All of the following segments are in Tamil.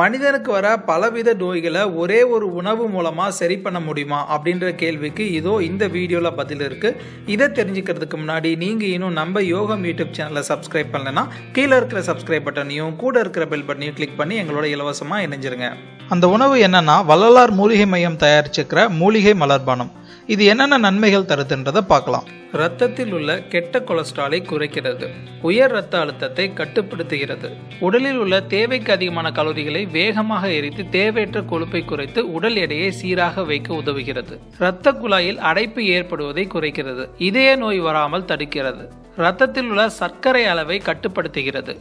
மனிதனுக்கு வர பலவித நோய்களை ஒரே ஒரு உணவு மூலமாக சரி பண்ண முடியுமா அப்படின்ற கேள்விக்கு இதோ இந்த வீடியோவில் பதில் இருக்குது இதை தெரிஞ்சுக்கிறதுக்கு முன்னாடி நீங்கள் இன்னும் நம்ம யோகம் யூடியூப் சேனலை சப்ஸ்கிரைப் பண்ணலைன்னா கீழே இருக்கிற சப்ஸ்கிரைப் பட்டனையும் கூட இருக்கிற பெல் பட்டனையும் கிளிக் பண்ணி எங்களோட இலவசமாக இணைஞ்சிருங்க. அந்த உணவு என்னன்னா வள்ளலார் மூலிகை மையம் தயாரிச்சிருக்கிற மூலிகை மலர்பானம் இது என்னென்ன நன்மைகள் தருதுன்றதை பார்க்கலாம். ரத்தத்தில் உள்ள கெட்ட கொலஸ்ட்ராலை குறைக்கிறது. உயர் ரத்த அழுத்தத்தை கட்டுப்படுத்துகிறது. உடலில் உள்ள தேவைக்கு அதிகமான கலோரிகளை வேகமாக எரித்து தேவையற்ற கொழுப்பை குறைத்து உடல் எடையை சீராக வைக்க உதவுகிறது. இரத்த குழாயில் அடைப்பு ஏற்படுவதை குறைக்கிறது. இதய நோய் வராமல் தடுக்கிறது. இரத்தத்தில் உள்ள சர்க்கரை அளவை கட்டுப்படுத்துகிறது.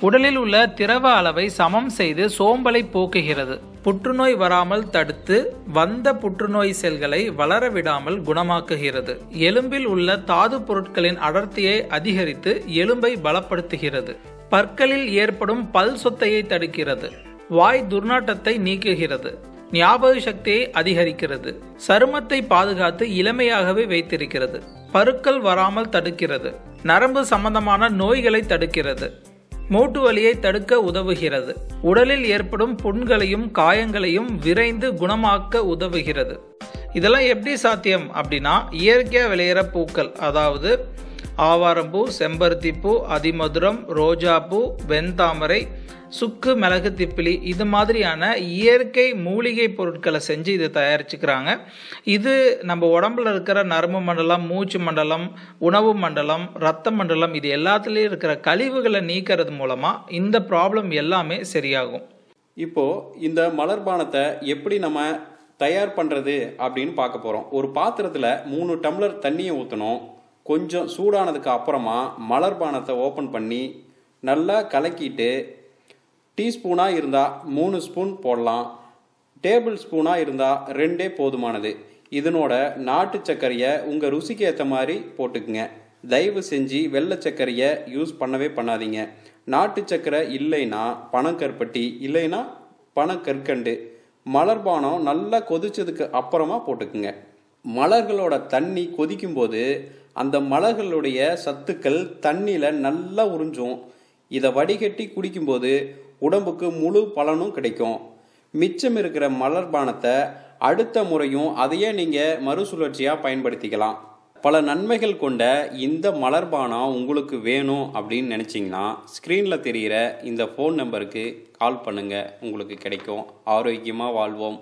உடலில் உள்ள திரவ அளவை சமம் செய்து சோம்பலை போக்குகிறது. புற்றுநோய் வராமல் தடுத்து வந்த புற்றுநோய் செல்களை வளர விடாமல் குணமாக்குகிறது. எலும்பில் உள்ள தாது பொருட்களின் அடர்த்தியை அதிகரித்து எலும்பை பலப்படுத்துகிறது. பற்களில் ஏற்படும் பல் சொத்தையை தடுக்கிறது. வாய் துர்நாட்டத்தை நீக்குகிறது. ஞாபக சக்தியை அதிகரிக்கிறது. சருமத்தை பாதுகாத்து இளமையாகவே வைத்திருக்கிறது. பருக்கள் வராமல் தடுக்கிறது. நரம்பு சம்பந்தமான நோய்களை தடுக்கிறது. மூட்டு வலியை தடுக்க உதவுகிறது. உடலில் ஏற்படும் புண்களையும் காயங்களையும் விரைந்து குணமாக்க உதவுகிறது. இதெல்லாம் எப்படி சாத்தியம் அப்படின்னா இயற்கையாக விளையிற பூக்கள் அதாவது ஆவாரம்பூ செம்பருத்திப்பூ அதிமதுரம் ரோஜாப்பூ வெண்தாமரை சுக்கு மிளகு திப்பிலி இது மாதிரியான இயற்கை மூலிகை பொருட்களை செஞ்சு இதை தயாரிச்சுக்கிறாங்க. இது நம்ம உடம்புல இருக்கிற நரம்பு மண்டலம் மூச்சு மண்டலம் உணவு மண்டலம் ரத்த மண்டலம் இது எல்லாத்துலேயும் இருக்கிற கழிவுகளை நீக்கிறது மூலமாக இந்த ப்ராப்ளம் எல்லாமே சரியாகும். இப்போது இந்த மலர்பானத்தை எப்படி நம்ம தயார் பண்ணுறது அப்படின்னு பார்க்க போகிறோம் ஒரு பாத்திரத்தில் மூணு டம்ளர் தண்ணியை ஊற்றணும் கொஞ்சம் சூடானதுக்கு அப்புறமா மலர்பானத்தை ஓப்பன் பண்ணி நல்லா கலக்கிட்டு டீஸ்பூனாக இருந்தால் மூணு ஸ்பூன் போடலாம். டேபிள் ஸ்பூனாக இருந்தால் ரெண்டே போதுமானது. இதனோட நாட்டு சர்க்கரையை உங்கள் ருசிக்கு ஏற்ற மாதிரி போட்டுக்குங்க. தயவு செஞ்சு வெள்ளை சர்க்கரையை யூஸ் பண்ணவே பண்ணாதீங்க. நாட்டு சர்க்கரை இல்லைன்னா பனங்கற்பட்டி இல்லைன்னா பனக்கற்கண்டு. மலர்பானம் நல்லா கொதிச்சதுக்கு அப்புறமா போட்டுக்குங்க. மலர்களோட தண்ணி கொதிக்கும்போது அந்த மலர்களுடைய சத்துக்கள் தண்ணியில் நல்லா உறிஞ்சும். இதை வடிகட்டி குடிக்கும்போது உடம்புக்கு முழு பலனும் கிடைக்கும். மிச்சம் இருக்கிற மலர்பானத்தை அடுத்த முறையும் அதையே நீங்கள் மறுசுழற்சியாக பயன்படுத்திக்கலாம். பல நன்மைகள் கொண்ட இந்த மலர்பானம் உங்களுக்கு வேணும் அப்படின்னு நினச்சிங்கன்னா ஸ்க்ரீனில் தெரிகிற இந்த ஃபோன் நம்பருக்கு கால் பண்ணுங்கள் உங்களுக்கு கிடைக்கும். ஆரோக்கியமாக வாழ்வோம்.